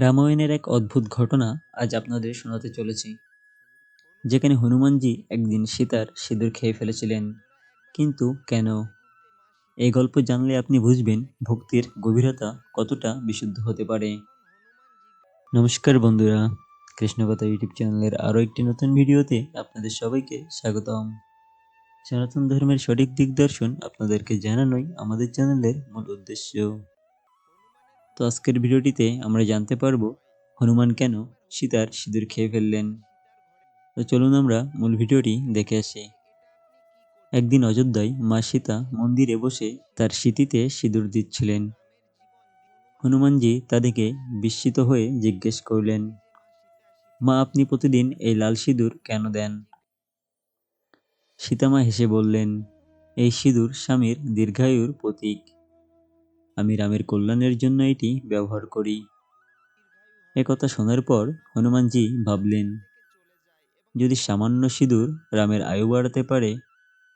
রামায়ণের এক অদ্ভুত ঘটনা আজ আপনাদের শোনাতে চলেছি। যেখানে হনুমানজি একদিন সীতার সিঁদুর খেয়ে ফেলেছিলেন। কিন্তু কেন? এই গল্প জানলে আপনি বুঝবেন ভক্তির গভীরতা কতটা বিশুদ্ধ হতে পারে। নমস্কার বন্ধুরা, কৃষ্ণকথা ইউটিউব চ্যানেলের আরও একটি নতুন ভিডিওতে আপনাদের সবাইকে স্বাগতম। সনাতন ধর্মের সঠিক দিগদর্শন আপনাদেরকে জানানোই আমাদের চ্যানেলের মূল উদ্দেশ্য। তো আজকের ভিডিওটিতে আমরা জানতে পারব হনুমান কেন সীতার সিঁদুর খেয়ে ফেললেন। তো চলুন আমরা মূল ভিডিওটি দেখে আসি। একদিন অযোধ্যায় মা সীতা মন্দিরে বসে তার স্মৃতিতে সিঁদুর দিচ্ছিলেন। হনুমানজি তাদেরকে বিস্মিত হয়ে জিজ্ঞেস করলেন, মা, আপনি প্রতিদিন এই লাল সিঁদুর কেন দেন? সীতামা হেসে বললেন, এই সিঁদুর স্বামীর দীর্ঘায়ুর প্রতীক। আমি রামের কল্যাণের জন্য এটি ব্যবহার করি। একথা শোনার পর হনুমানজি ভাবলেন, যদি সামান্য সিঁদুর রামের আয়ু বাড়াতে পারে,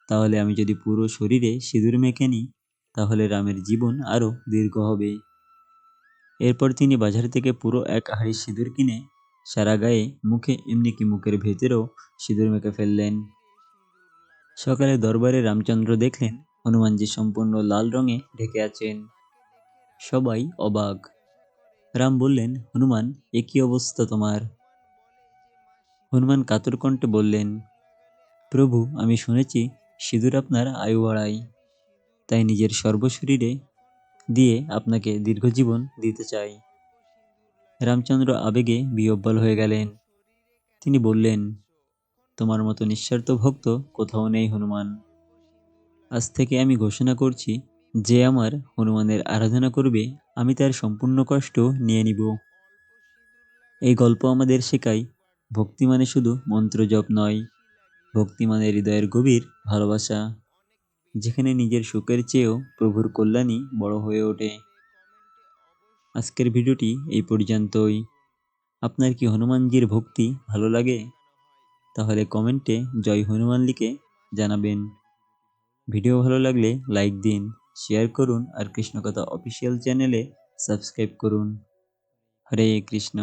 তাহলে আমি যদি পুরো শরীরে সিঁদুর মেখে নিই, তাহলে রামের জীবন আরও দীর্ঘ হবে। এরপর তিনি বাজার থেকে পুরো এক হাড়ি সিঁদুর কিনে সারা গায়ে মুখে এমনি কি মুখের ভেতরেও সিঁদুর মেখে ফেললেন। সকালে দরবারে রামচন্দ্র দেখলেন হনুমানজি সম্পূর্ণ লাল রঙে ঢেকে আছেন। সবাই অবাক। রাম বললেন, হনুমান, এ কি অবস্থা তোমার? হনুমান কাতর কণ্ঠে বললেন, প্রভু, আমি শুনেছি সিঁদুর আপনার আয়ু বাড়ায়। তাই নিজের সর্বশরীরে দিয়ে আপনাকে দীর্ঘজীবন দিতে চাই। রামচন্দ্র আবেগে বিহব্বল হয়ে গেলেন। তিনি বললেন, তোমার মতো নিঃস্বার্থ ভক্ত কোথাও নেই, হনুমান। আজ থেকে আমি ঘোষণা করছি যে আমার হনুমানের আরাধনা করবে, আমি তার সম্পূর্ণ কষ্ট নিয়ে নিব। এই গল্প আমাদের শেখায়, ভক্তি মানে শুধু মন্ত্র জপ নয়, ভক্তি মানে হৃদয়ের গভীর ভালোবাসা, যেখানে নিজের সুখের চেয়েও প্রভুর কল্যাণই বড় হয়ে ওঠে। আজকের ভিডিওটি এই পর্যন্তই। আপনার কি হনুমানজির ভক্তি ভালো লাগে? তাহলে কমেন্টে জয় হনুমান লিখে জানাবেন। ভিডিও ভালো লাগলে লাইক দিন। শেয়ার করুন আর কৃষ্ণকথা অফিসিয়াল চ্যানেলে সাবস্ক্রাইব করুন। হরে কৃষ্ণ।